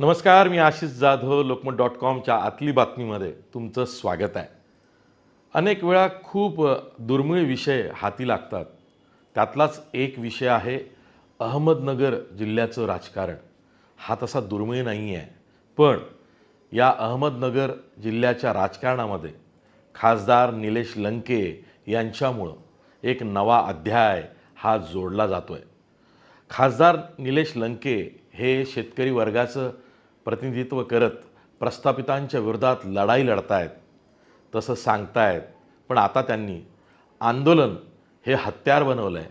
नमस्कार मी आशिष जाधव लोकमत डॉट कॉमच्या आतली बातमीमध्ये तुमचं स्वागत आहे. अनेक वेळा खूप दुर्मिळ विषय हाती लागतात. त्यातलाच एक विषय आहे अहमदनगर जिल्ह्याचं राजकारण. हा तसा दुर्मिळ नाही आहे पण या अहमदनगर जिल्ह्याच्या राजकारणामध्ये खासदार निलेश लंके यांच्यामुळं एक नवा अध्याय हा जोडला जातो आहे खासदार निलेश लंके हे शेतकरी वर्गाचं प्रतिनिधित्व करत प्रस्थापितांच्या विरोधात लढाई लढतायत तसं सांगतायत. पण आता त्यांनी आंदोलन हे हत्यार बनवलं आहे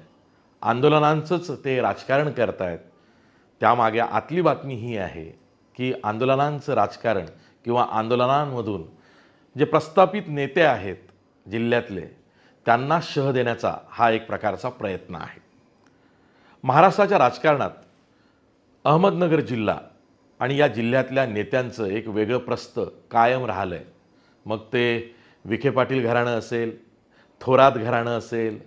आंदोलनांचंच ते राजकारण करतायत. त्यामागे आतली बातमी ही आहे की आंदोलनांचं राजकारण किंवा आंदोलनांमधून जे प्रस्थापित नेते आहेत जिल्ह्यातले त्यांना शह देण्याचा हा एक प्रकारचा प्रयत्न आहे. महाराष्ट्राच्या राजकारणात अहमदनगर जिल्हा आणि या जिल्ह्यातल्या नेत्यांचं एक वेगळं प्रस्त कायम राहिलं आहे मग ते विखे पाटील घराणं असेल थोरात घराणं असेल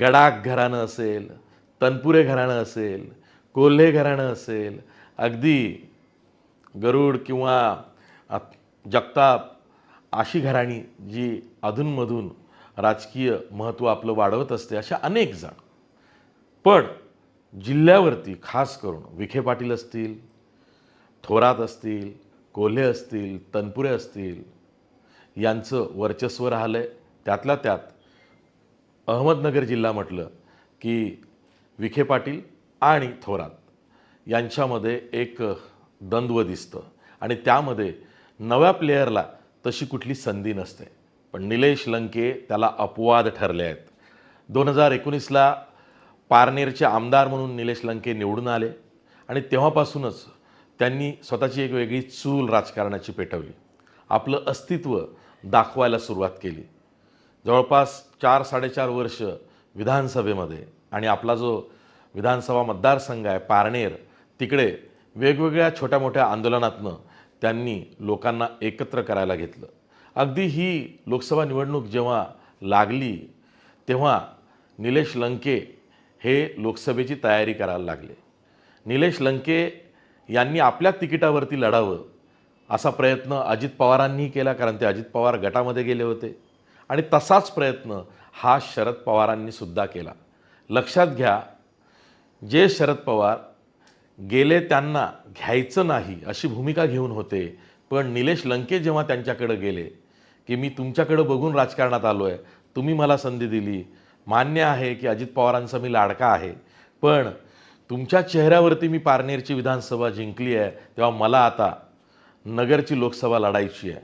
गडाख घराणं असेल तनपुरे घराणं असेल कोल्हे घराणं असेल अगदी गरुड किंवा जगताप अशी घराणी जी अधूनमधून राजकीय महत्त्व आपलं वाढवत असते अशा अनेक जण. पण जिल्ह्यावरती खास करून विखे पाटील असतील थोरात असतील कोल्हे असतील तनपुरे असतील यांचं वर्चस्व राहिलं आहे त्यातल्या त्यात अहमदनगर जिल्हा म्हटलं की विखे पाटील आणि थोरात यांच्यामध्ये एक द्वंद्व दिसतं. आणि त्यामध्ये नव्या प्लेयरला तशी कुठली संधी नसते. पण निलेश लंके त्याला अपवाद ठरले आहेत. दोन हजार एकोणीसला पारनेरचे आमदार म्हणून निलेश लंके निवडून आले. आणि तेव्हापासूनच त्यांनी स्वतःची एक वेगळी चूल राजकारणाची पेटवली. आपलं अस्तित्व दाखवायला सुरुवात केली. जवळपास चार साडेचार वर्ष विधानसभेमध्ये आणि आपला जो विधानसभा मतदारसंघ आहे पारनेर तिकडे वेगवेगळ्या छोट्या मोठ्या आंदोलनातनं त्यांनी लोकांना एकत्र करायला घेतलं. अगदी ही लोकसभा निवडणूक जेव्हा लागली तेव्हा निलेश लंके हे लोकसभेची तयारी करायला लागले. निलेश लंके यांनी आपल्या तिकिटावरती लढावं असा प्रयत्न अजित पवारांनीही केला कारण ते अजित पवार गटामध्ये गेले होते. आणि तसाच प्रयत्न हा शरद पवारांनी सुद्धा केला. लक्षात घ्या जे शरद पवार गेले त्यांना घ्यायचं नाही अशी भूमिका घेऊन होते पण निलेश लंके जेव्हा त्यांच्याकडे गेले की मी तुमच्याकडं बघून राजकारणात आलो आहे तुम्ही मला संधी दिली मान्य आहे की अजित पवारांचा मी लाडका आहे पण तुमच्या चेहऱ्यावरती मी पारनेरची विधानसभा जिंकली आहे तेव्हा मला आता नगरची लोकसभा लढायची आहे.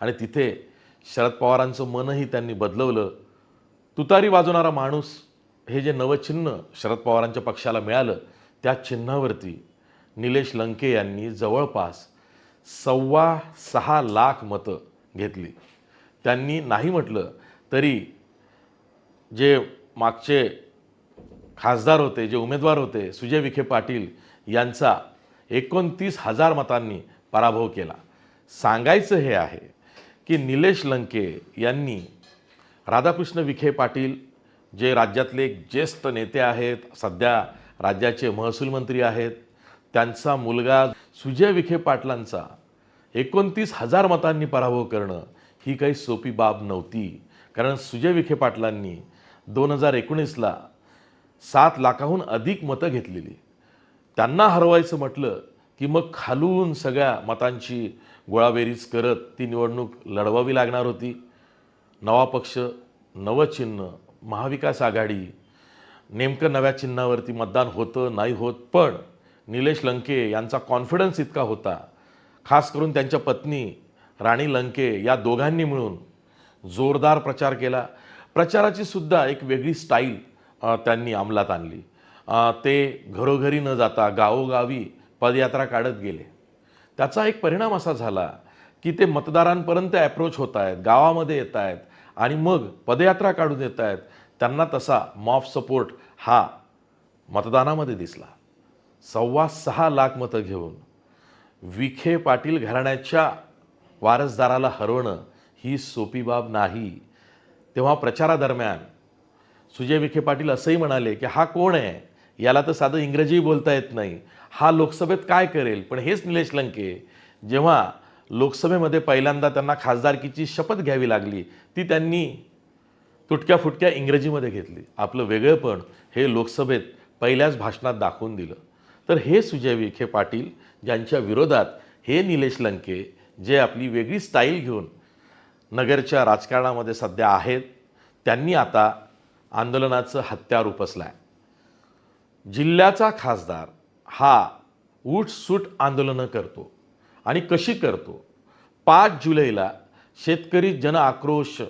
आणि तिथे शरद पवारांचं मनही त्यांनी बदलवलं. तुतारी वाजवणारा माणूस हे जे नवं चिन्ह शरद पवारांच्या पक्षाला मिळालं त्या चिन्हावरती निलेश लंके यांनी जवळपास सव्वा सहा लाख मतं घेतली. त्यांनी नाही म्हटलं तरी जे मागचे खासदार होते जे उमेदवार होते सुजय विखे पाटील यांचा एकोणतीस हजार मतांनी पराभव केला. सांगायचं हे आहे की निलेश लंके यांनी राधाकृष्ण विखे पाटील जे राज्यातले एक ज्येष्ठ नेते आहेत सध्या राज्याचे महसूल मंत्री आहेत त्यांचा मुलगा सुजय विखे पाटलांचा एकोणतीस हजार मतांनी पराभव करणं ही काही सोपी बाब नव्हती. कारण सुजय विखे पाटलांनी दोन हजार एकोणीसला सात लाखाहून अधिक मतं घेतलेली. त्यांना हरवायचं म्हटलं की मग खालून सगळ्या मतांची गोळाबेरीज करत ती निवडणूक लढवावी लागणार होती. नवा पक्ष नवं चिन्ह महाविकास आघाडी. नेमकं नव्या चिन्हावरती मतदान होतं नाही होत पण निलेश लंके यांचा कॉन्फिडन्स इतका होता. खास करून त्यांच्या पत्नी राणी लंके या दोघांनी मिळून जोरदार प्रचार केला. प्रचाराची सुद्धा एक वेगळी स्टाईल त्यांनी अंमलात आणली. ते घरोघरी न जाता गावोगावी पदयात्रा काढत गेले. त्याचा एक परिणाम असा झाला की ते मतदारांपर्यंत ॲप्रोच होत आहेत गावामध्ये येत आहेत आणि मग पदयात्रा काढून येत आहेत. त्यांना तसा मॉफ सपोर्ट हा मतदानामध्ये दिसला. सव्वा सहा लाख मतं घेऊन विखे पाटील घराण्याच्या वारसदाराला हरवणं ही सोपी बाब नाही. तेव्हा प्रचारादरम्यान सुजय विखे पाटील असंही म्हणाले की हा कोण आहे? याला तर साधं इंग्रजी बोलता येत नाही. हा लोकसभेत काय करेल? पण हेच निलेश लंके जेव्हा लोकसभेमध्ये पहिल्यांदा त्यांना खासदारकीची शपथ घ्यावी लागली ती त्यांनी तुटक्या फुटक्या इंग्रजीमध्ये घेतली. आपलं वेगळेपण हे लोकसभेत पहिल्याच भाषणात दाखवून दिलं. तर हे सुजय विखे पाटील ज्यांच्या विरोधात हे निलेश लंके जे आपली वेगळी स्टाईल घेऊन नगरच्या राजकारणामध्ये सध्या आहेत त्यांनी आता आंदोलनाचं हत्यार उपसलं आहे जिल्ह्याचा खासदार हा उठसूट आंदोलनं करतो आणि कशी करतो? पाच जुलैला शेतकरी जन आक्रोश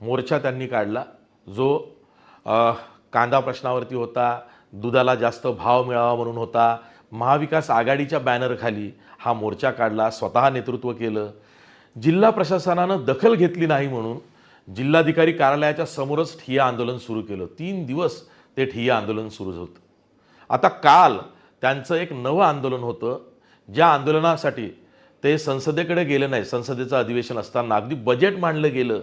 मोर्चा त्यांनी काढला. जो कांदा प्रश्नावरती होता दुधाला जास्त भाव मिळावा म्हणून होता महाविकास आघाडीच्या बॅनरखाली हा मोर्चा काढला स्वतः नेतृत्व केलं. जिल्हा प्रशासनानं दखल घेतली नाही म्हणून जिल्हाधिकारी कार्यालयाच्या समोरच ठिय्या आंदोलन सुरू केलं. तीन दिवस ते ठिय्या आंदोलन सुरू होतं. आता काल त्यांचं एक नवं आंदोलन होतं. ज्या आंदोलनासाठी ते संसदेकडे गेले नाही संसदेचं अधिवेशन असताना अगदी बजेट मांडलं गेलं.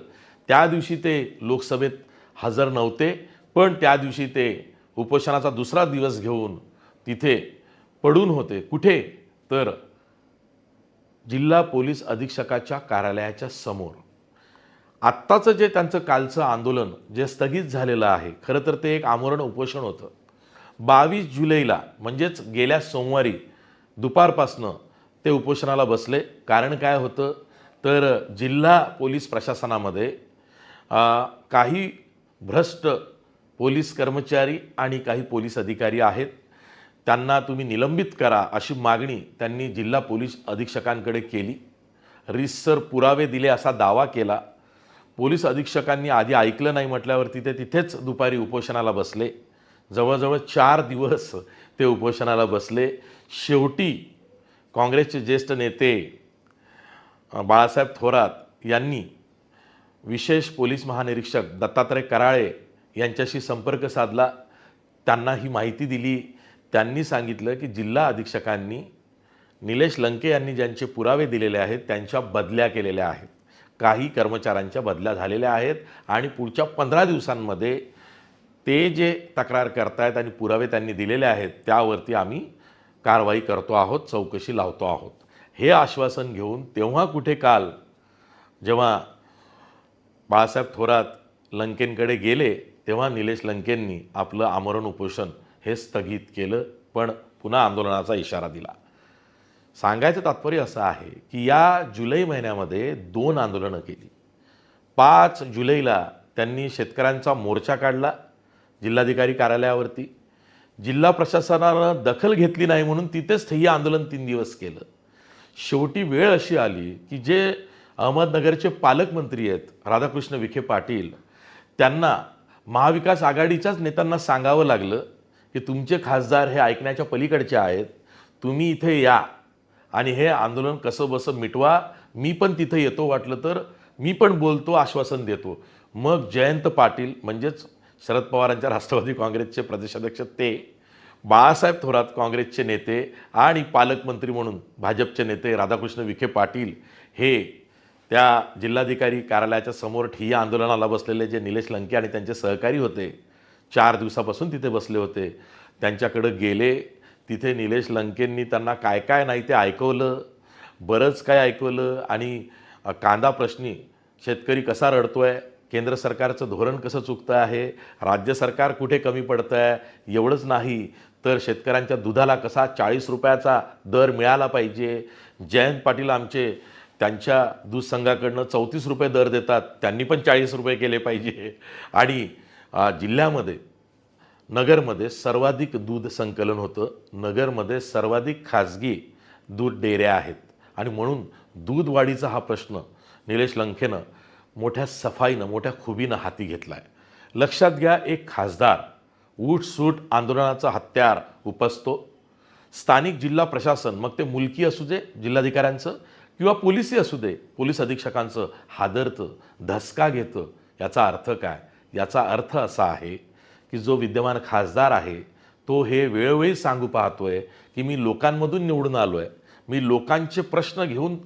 त्या दिवशी ते लोकसभेत हजर नव्हते पण त्या दिवशी ते उपोषणाचा दुसरा दिवस घेऊन तिथे पडून होते. कुठे? तर जिल्हा पोलीस अधीक्षकाच्या कार्यालयाच्या समोर. आत्ताचं जे त्यांचं कालचं आंदोलन जे स्थगित झालेलं आहे खरं तर ते एक आमरण उपोषण होतं. बावीस जुलैला म्हणजेच गेल्या सोमवारी दुपारपासनं ते उपोषणाला बसले. कारण काय होतं? तर जिल्हा पोलीस प्रशासनामध्ये काही भ्रष्ट पोलीस कर्मचारी आणि काही पोलीस अधिकारी आहेत. त्यांना तुम्ही निलंबित करा अशी मागणी त्यांनी जिल्हा पोलीस अधीक्षकांकडे केली. रिसर पुरावे दिले असा दावा केला. पोलीस अधीक्षकांनी आधी ऐकलं नाही म्हटल्यावरती ते तिथेच दुपारी उपोषणाला बसले. जवळजवळ चार दिवस ते उपोषणाला बसले. शेवटी काँग्रेसचे ज्येष्ठ नेते बाळासाहेब थोरात यांनी विशेष पोलीस महानिरीक्षक दत्तात्रय कराळे यांच्याशी संपर्क साधला. त्यांना ही माहिती दिली. त्यांनी सांगितलं की जिल्हा अधीक्षकांनी निलेश लंके यांनी ज्यांचे पुरावे दिलेले आहेत त्यांच्या बदल्या केलेल्या आहेत. काही कर्मचाऱ्यांच्या बदल्या झालेल्या आहेत आणि पुढच्या पंधरा दिवसांमध्ये ते जे तक्रार करतायत आणि पुरावे त्यांनी दिलेले आहेत त्यावरती आम्ही कारवाई करतो आहोत चौकशी लावतो आहोत. हे आश्वासन घेऊन तेव्हा कुठे काल जेव्हा बाळासाहेब थोरात लंकेंकडे गेले तेव्हा निलेश लंकेंनी आपलं आमरण उपोषण हे स्थगित केलं पण पुन्हा आंदोलनाचा इशारा दिला. सांगायचं तात्पर्य असं आहे की या जुलै महिन्यामध्ये दोन आंदोलनं केली. पाच जुलैला त्यांनी शेतकऱ्यांचा मोर्चा काढला जिल्हाधिकारी कार्यालयावरती. जिल्हा प्रशासनानं दखल घेतली नाही म्हणून तिथेच हे आंदोलन तीन दिवस केलं. शेवटी वेळ अशी आली की जे अहमदनगरचे पालकमंत्री आहेत राधाकृष्ण विखे पाटील त्यांना महाविकास आघाडीच्याच नेत्यांना सांगावं लागलं की तुमचे खासदार हे ऐकण्याच्या पलीकडचे आहेत तुम्ही इथे या. आणि हे आंदोलन कसं बसं मिटवा मी पण तिथं येतो वाटलं तर मी पण बोलतो आश्वासन देतो. मग जयंत पाटील म्हणजेच शरद पवारांच्या राष्ट्रवादी काँग्रेसचे प्रदेशाध्यक्ष ते बाळासाहेब थोरात काँग्रेसचे नेते आणि पालकमंत्री म्हणून भाजपचे नेते राधाकृष्ण विखे पाटील हे त्या जिल्हाधिकारी कार्यालयाच्या समोर ठिय्या आंदोलनाला बसलेले जे निलेश लंके आणि त्यांचे सहकारी होते चार दिवसापासून तिथे बसले होते. त्यांच्याकडं गेले तिथे निलेश लंकेंनी त्यांना काय काय नाही ते ऐकवलं बरंच काय ऐकवलं आणि कांदा प्रश्नी शेतकरी कसा रडतो आहे केंद्र सरकारचं धोरण कसं चुकतं आहे राज्य सरकार कुठे कमी पडतं आहे एवढंच नाही तर शेतकऱ्यांच्या दुधाला कसा चाळीस रुपयाचा दर मिळाला पाहिजे जयंत पाटील आमचे त्यांच्या दूध संघाकडनं चौतीस रुपये दर देतात त्यांनी पण चाळीस रुपये केले पाहिजे आणि जिल्ह्यामध्ये नगरमध्ये सर्वाधिक दूध संकलन होतं. नगरमध्ये सर्वाधिक खाजगी दूध डेऱ्या आहेत. आणि म्हणून दूध वाढीचा हा प्रश्न निलेश लंकेनं मोठ्या सफाईनं मोठ्या खुबीनं हाती घेतला आहे लक्षात घ्या एक खासदार ऊटसूट आंदोलनाचा हत्यार उपसतो. स्थानिक जिल्हा प्रशासन मग ते मुलकी असू दे जिल्हाधिकाऱ्यांचं किंवा पोलिसी असू दे पोलीस अधीक्षकांचं हादरतं धसका घेतं याचा अर्थ काय? याचा अर्थ असा आहे की जो विद्यमान खासदार आहे तो हे वेळोवेळी सांगू पाहतो आहे की मी लोकांमधून निवडून आलो आहे मी लोकांचे प्रश्न घेऊन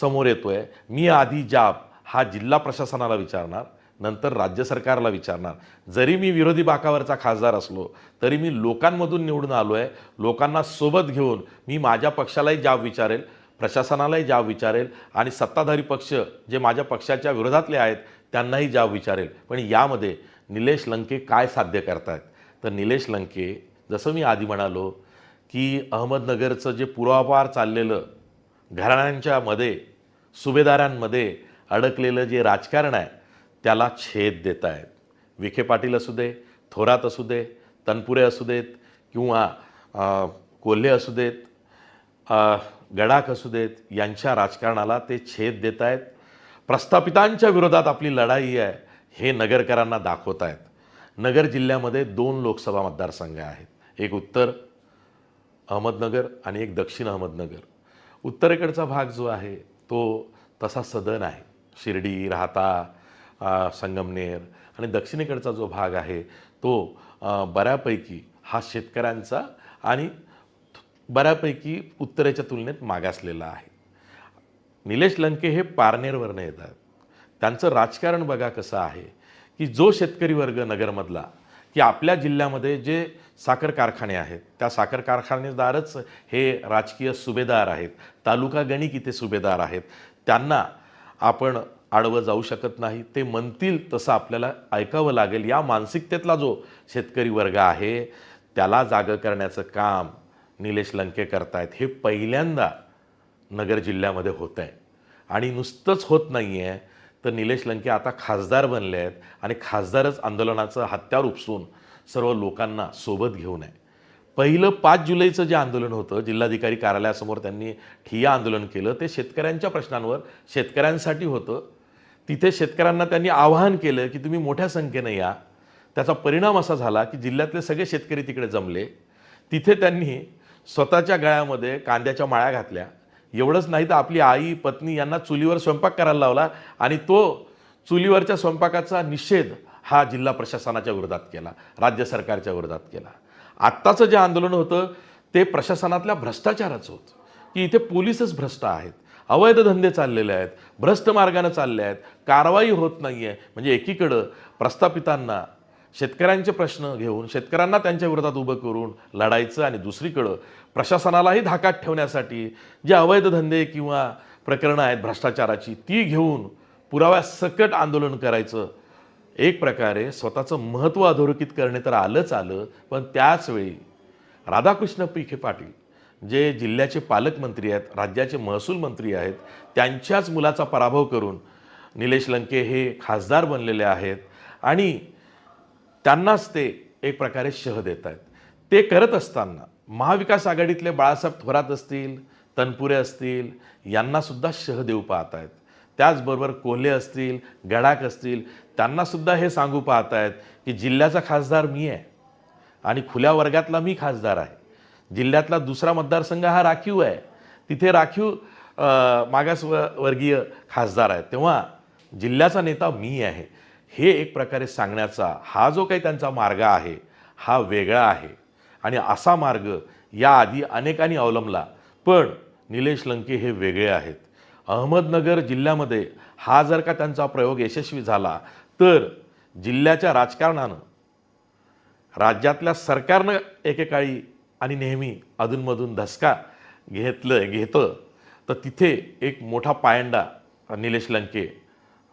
समोर येतो आहे मी आधी जाब हा जिल्हा प्रशासनाला विचारणार नंतर राज्य सरकारला विचारणार. जरी मी विरोधी बाकावरचा खासदार असलो तरी मी लोकांमधून निवडून आलो आहे लोकांना सोबत घेऊन मी माझ्या पक्षालाही जाब विचारेल प्रशासनालाही जाब विचारेल आणि सत्ताधारी पक्ष जे माझ्या पक्षाच्या विरोधातले आहेत त्यांनाही जाब विचारेल. पण यामध्ये निलेश लंके काय साध्य करतायत? तर निलेश लंके जसं मी आधी म्हणालो की अहमदनगरचं जे पूर्वापार चाललेलं घराण्यांच्या मध्ये सुभेदारांमध्ये अडकलेलं जे राजकारण आहे त्याला छेद देत आहेत विखे पाटील असू दे थोरात असू दे तनपुरे असू देत किंवा कोल्हे असू देत गडाख असू देत यांच्या राजकारणाला ते छेद देत आहेत प्रस्थापितांच्या विरोधात आपली लढाई आहे. हे नगरकरांना दाखवत आहेत नगर जिल्ह्यामध्ये दोन लोकसभा मतदारसंघ आहेत. एक उत्तर अहमदनगर आणि एक दक्षिण अहमदनगर. उत्तरेकडचा भाग जो आहे तो तसा सदन आहे. शिर्डी राहता संगमनेर आणि दक्षिणेकडचा जो भाग आहे तो बऱ्यापैकी हा शेतकऱ्यांचा आणि बऱ्यापैकी उत्तरेच्या तुलनेत मागासलेला आहे. निलेश लंके हे पारनेरवरनं येतात. त्यांचं राजकारण बघा कसं आहे की जो शेतकरी वर्ग नगरमधला की आपल्या जिल्ह्यामध्ये जे साखर कारखाने आहेत त्या साखर कारखानेदारच हे राजकीय सुभेदार आहेत तालुका गणिक इथे सुभेदार आहेत त्यांना आपण आडवं जाऊ शकत नाही ते म्हणतील तसं आपल्याला ऐकावं लागेल. या मानसिकतेतला जो शेतकरी वर्ग आहे त्याला जागं करण्याचं काम निलेश लंके करतायत हे पहिल्यांदा नगर जिल्ह्यामध्ये होत आहे आणि नुसतंच होत नाही आहे तर निलेश लंके आता खासदार बनले आहेत आणि खासदारच आंदोलनाचं हत्यार उपसून सर्व लोकांना सोबत घेऊन आहे. पहिलं पाच जुलैचं जे आंदोलन होतं जिल्हाधिकारी कार्यालयासमोर त्यांनी ठिय्या आंदोलन केलं ते शेतकऱ्यांच्या प्रश्नांवर शेतकऱ्यांसाठी होतं. तिथे शेतकऱ्यांना त्यांनी आवाहन केलं की तुम्ही मोठ्या संख्येनं या. त्याचा परिणाम असा झाला की जिल्ह्यातले सगळे शेतकरी तिकडे जमले. तिथे त्यांनी स्वतःच्या गळ्यामध्ये कांद्याच्या माळ्या घातल्या. एवढंच नाही तर आपली आई पत्नी यांना चुलीवर स्वयंपाक करायला लावला आणि तो चुलीवरच्या स्वयंपाकाचा निषेध हा जिल्हा प्रशासनाच्या विरोधात केला राज्य सरकारच्या विरोधात केला. आत्ताचं जे आंदोलन होतं ते प्रशासनातल्या भ्रष्टाचाराचं होतं. की इथे पोलीसच भ्रष्ट आहेत अवैध धंदे चाललेले आहेत भ्रष्ट मार्गाने चालले आहेत कारवाई होत नाही आहे म्हणजे एकीकडं प्रस्थापितांना शेतकऱ्यांचे प्रश्न घेऊन शेतकऱ्यांना त्यांच्या विरोधात उभं करून लढायचं आणि दुसरीकडं प्रशासनालाही धाकात ठेवण्यासाठी जे अवैध धंदे किंवा प्रकरणं आहेत भ्रष्टाचाराची ती घेऊन पुराव्यासकट आंदोलन करायचं. एक प्रकारे स्वतःचं महत्त्व अधोरेखित करणे तर आलंच आलं पण त्याचवेळी राधाकृष्ण पिखे पाटील जे जिल्ह्याचे पालकमंत्री आहेत राज्याचे महसूल मंत्री आहेत त्यांच्याच मुलाचा पराभव करून निलेश लंके हे खासदार बनलेले आहेत आणि त्यांनाच ते एक प्रकारे शह देत आहेत ते करत असताना महाविकास आघाडीतले बाळासाहेब थोरात असतील तनपुरे असतील यांनासुद्धा शह देऊ पाहत आहेत त्याचबरोबर कोल्हे असतील गडाख असतील त्यांनासुद्धा हे सांगू पाहत आहेत की जिल्ह्याचा खासदार मी आहे आणि खुल्या वर्गातला मी खासदार आहे. जिल्ह्यातला दुसरा मतदारसंघ हा राखीव आहे. तिथे राखीव मागास व- वर्गीय खासदार आहेत. तेव्हा जिल्ह्याचा नेता मी आहे. हे एक प्रकारे सांगण्याचा हा जो काही त्यांचा मार्ग आहे हा वेगळा आहे. आणि असा मार्ग याआधी अनेकांनी अवलंबला पण निलेश लंके हे वेगळे आहेत. अहमदनगर जिल्ह्यामध्ये हा जर का त्यांचा प्रयोग यशस्वी झाला तर जिल्ह्याच्या राजकारणानं राज्यातल्या सरकारनं एकेकाळी आणि नेहमी अधूनमधून धसका घेतलं घेतं तर तिथे एक मोठा पायंडा निलेश लंके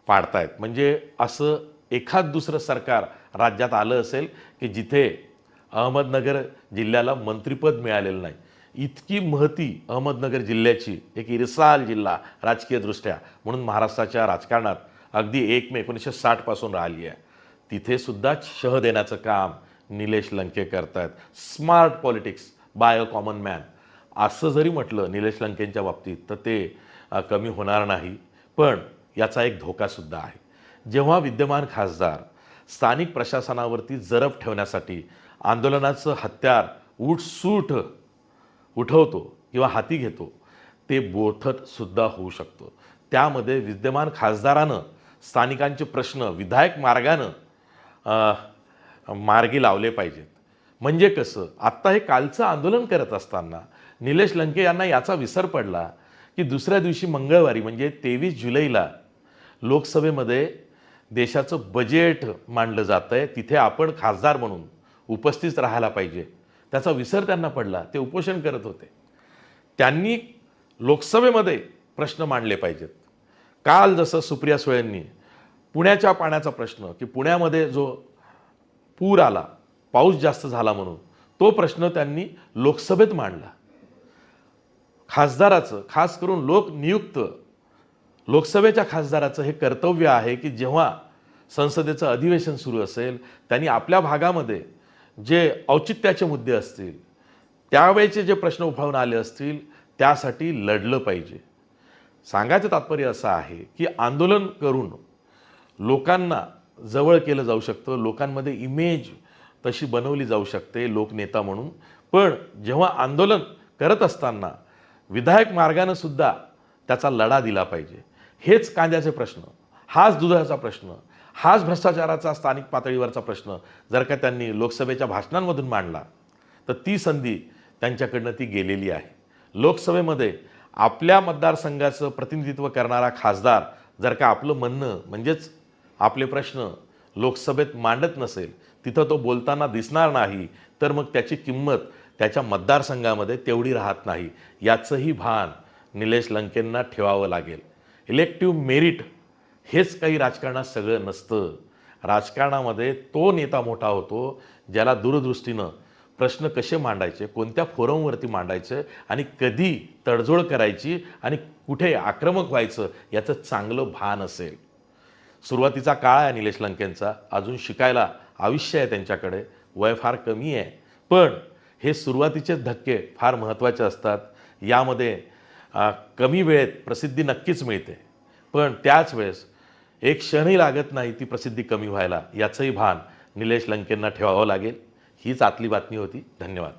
पाडतायत. म्हणजे असं एखाद दुसरं सरकार राज्यात आलं असेल की जिथे अहमदनगर जिल्ह्याला मंत्रिपद मिळालेलं नाही. इतकी महती अहमदनगर जिल्ह्याची एक इरसाल जिल्हा राजकीयदृष्ट्या म्हणून महाराष्ट्राच्या राजकारणात अगदी एक मे एकोणीसशे साठपासून राहिली आहे. तिथेसुद्धा शह देण्याचं काम निलेश लंके करतायत. Smart politics by a common man असं जरी म्हटलं निलेश लंकेंच्या बाबतीत तर ते कमी होणार नाही. पण याचा एक धोकासुद्धा आहे. जेव्हा विद्यमान खासदार स्थानिक प्रशासनावरती जरब ठेवण्यासाठी आंदोलनाचं हत्यार उठसूठ उठवतो किंवा हाती घेतो ते बोथटसुद्धा होऊ शकतो. त्यामध्ये विद्यमान खासदारानं स्थानिकांचे प्रश्न विधायक मार्गानं मार्गी लावले पाहिजेत. म्हणजे कसं? आत्ता हे कालचं आंदोलन करत असताना निलेश लंके यांना याचा विसर पडला की दुसऱ्या दिवशी मंगळवारी म्हणजे तेवीस जुलैला लोकसभेमध्ये देशाचं बजेट मांडलं जातं आहे तिथे आपण खासदार म्हणून उपस्थित राहायला पाहिजे. त्याचा विसर त्यांना पडला ते उपोषण करत होते. त्यांनी लोकसभेमध्ये प्रश्न मांडले पाहिजेत. काल जसं सुप्रिया सुळेंनी पुण्याच्या पाण्याचा प्रश्न की पुण्यामध्ये जो पूर आला पाऊस जास्त झाला म्हणून तो प्रश्न त्यांनी लोकसभेत मांडला. खासदाराचं खास करून लोकनियुक्त लोकसभेच्या खासदाराचं हे कर्तव्य आहे की जेव्हा संसदेचं अधिवेशन सुरू असेल त्यांनी आपल्या भागामध्ये जे औचित्याचे मुद्दे असतील त्यावेळेचे जे प्रश्न उफाळून आले असतील त्यासाठी लढलं पाहिजे. सांगायचं तात्पर्य असं आहे की आंदोलन करून लोकांना जवळ केलं जाऊ शकतं लोकांमध्ये इमेज तशी बनवली जाऊ शकते लोकनेता म्हणून. पण जेव्हा आंदोलन करत असताना विधायक मार्गानं सुद्धा त्याचा लढा दिला पाहिजे. हेच कांद्याचे प्रश्न हाच दुधाचा प्रश्न हाच भ्रष्टाचाराचा स्थानिक पातळीवरचा प्रश्न जर का त्यांनी लोकसभेच्या भाषणांमधून मांडला तर ती संधी त्यांच्याकडनं ती गेलेली आहे. लोकसभेमध्ये आपल्या मतदारसंघाचं प्रतिनिधित्व करणारा खासदार जर का आपलं म्हणणं म्हणजेच आपले प्रश्न लोकसभेत मांडत नसेल तिथं तो बोलताना दिसणार नाही तर मग त्याची किंमत त्याच्या मतदारसंघामध्ये तेवढी राहत नाही याचंही भान निलेश लंकेंना ठेवावं लागेल. इलेक्टिव्ह मेरिट हेच काही राजकारणात सगळं नसतं. राजकारणामध्ये तो नेता मोठा होतो ज्याला दूरदृष्टीनं प्रश्न कसे मांडायचे कोणत्या फोरमवरती मांडायचे आणि कधी तडजोड करायची आणि कुठे आक्रमक व्हायचं याचं चांगलं भान असेल. सुरुवातीचा काळ आहे निलेश लंकेंचा अजून शिकायला आयुष्य आहे त्यांच्याकडे वय फार कमी आहे. पण हे सुरुवातीचे धक्के फार महत्त्वाचे असतात. यामध्ये कमी वेळेत प्रसिद्धी नक्कीच मिळते. पण त्याच वेळेस एक क्षणही लागत नाही ती प्रसिद्धी कमी व्हायला याचंही भान निलेश लंकेंना ठेवावं लागेल. हीच आतली बातमी होती. धन्यवाद.